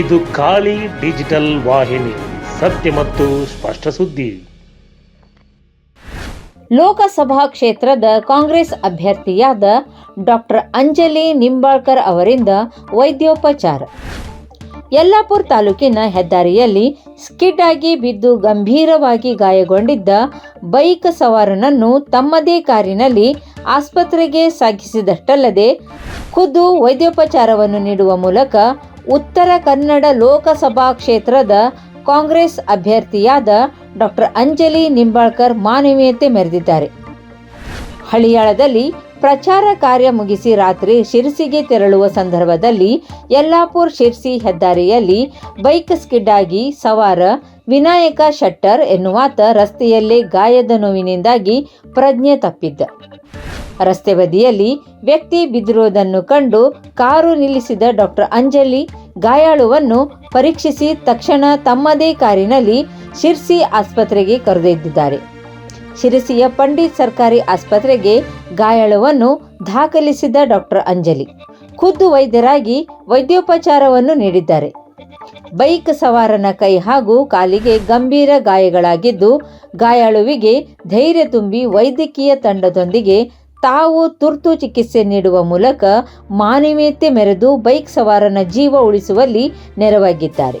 ಇದು ಖಾಲಿ ಡಿಜಿಟಲ್ ವಾಹಿನಿ, ಸತ್ಯ ಮತ್ತು ಸ್ಪಷ್ಟ ಸುದ್ದಿ. ಲೋಕಸಭಾ ಕ್ಷೇತ್ರದ ಕಾಂಗ್ರೆಸ್ ಅಭ್ಯರ್ಥಿಯಾದ ಡಾಕ್ಟರ್ ಅಂಜಲಿ ನಿಂಬಾಳ್ಕರ್ ಅವರಿಂದ ವೈದ್ಯೋಪಚಾರ. ಯಲ್ಲಾಪುರ್ ತಾಲೂಕಿನ ಹೆದ್ದಾರಿಯಲ್ಲಿ ಸ್ಕಿಡ್ ಆಗಿ ಬಿದ್ದು ಗಂಭೀರವಾಗಿ ಗಾಯಗೊಂಡಿದ್ದ ಬೈಕ್ ಸವಾರನನ್ನು ತಮ್ಮದೇ ಕಾರಿನಲ್ಲಿ ಆಸ್ಪತ್ರೆಗೆ ಸಾಗಿಸಿದಷ್ಟಲ್ಲದೆ ಖುದ್ದು ವೈದ್ಯೋಪಚಾರವನ್ನು ನೀಡುವ ಮೂಲಕ ಉತ್ತರ ಕನ್ನಡ ಲೋಕಸಭಾ ಕ್ಷೇತ್ರದ ಕಾಂಗ್ರೆಸ್ ಅಭ್ಯರ್ಥಿಯಾದ ಡಾಕ್ಟರ್ ಅಂಜಲಿ ನಿಂಬಾಳ್ಕರ್ ಮಾನವೀಯತೆ ಮೆರೆದಿದ್ದಾರೆ. ಹಳಿಯಾಳದಲ್ಲಿ ಪ್ರಚಾರ ಕಾರ್ಯ ಮುಗಿಸಿ ರಾತ್ರಿ ಶಿರಸಿಗೆ ತೆರಳುವ ಸಂದರ್ಭದಲ್ಲಿ ಯಲ್ಲಾಪುರ್ ಶಿರ್ಸಿ ಹೆದ್ದಾರಿಯಲ್ಲಿ ಬೈಕ್ ಸ್ಕಿಡ್ ಆಗಿ ಸವಾರ ವಿನಾಯಕ ಶೆಟ್ಟರ್ ಎನ್ನುವಾತ ರಸ್ತೆಯಲ್ಲೇ ಗಾಯದ ನೋವಿನಿಂದಾಗಿ ಪ್ರಜ್ಞೆ ತಪ್ಪಿದ್ದ. ರಸ್ತೆ ಬದಿಯಲ್ಲಿ ವ್ಯಕ್ತಿ ಬಿದ್ದಿರುವುದನ್ನು ಕಂಡು ಕಾರು ನಿಲ್ಲಿಸಿದ ಡಾಕ್ಟರ್ ಅಂಜಲಿ ಗಾಯಾಳುವನ್ನು ಪರೀಕ್ಷಿಸಿ ತಕ್ಷಣ ತಮ್ಮದೇ ಕಾರಿನಲ್ಲಿ ಶಿರ್ಸಿ ಆಸ್ಪತ್ರೆಗೆ ಕರೆದೊಯ್ದಿದ್ದಾರೆ. ಶಿರಸಿಯ ಪಂಡಿತ್ ಸರ್ಕಾರಿ ಆಸ್ಪತ್ರೆಗೆ ಗಾಯಾಳುವನ್ನು ದಾಖಲಿಸಿದ ಡಾಕ್ಟರ್ ಅಂಜಲಿ ಖುದ್ದು ವೈದ್ಯರಾಗಿ ವೈದ್ಯೋಪಚಾರವನ್ನು ನೀಡಿದ್ದಾರೆ. ಬೈಕ್ ಸವಾರನ ಕೈ ಹಾಗೂ ಕಾಲಿಗೆ ಗಂಭೀರ ಗಾಯಗಳಾಗಿದ್ದು ಗಾಯಾಳುವಿಗೆ ಧೈರ್ಯ ತುಂಬಿ ವೈದ್ಯಕೀಯ ತಂಡದೊಂದಿಗೆ ತಾವು ತುರ್ತು ಚಿಕಿತ್ಸೆ ನೀಡುವ ಮೂಲಕ ಮಾನವೀಯತೆ ಮೆರೆದು ಬೈಕ್ ಸವಾರನ ಜೀವ ಉಳಿಸುವಲ್ಲಿ ನೆರವಾಗಿದ್ದಾರೆ.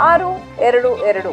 ಆರು ಎರಡು ಎರಡು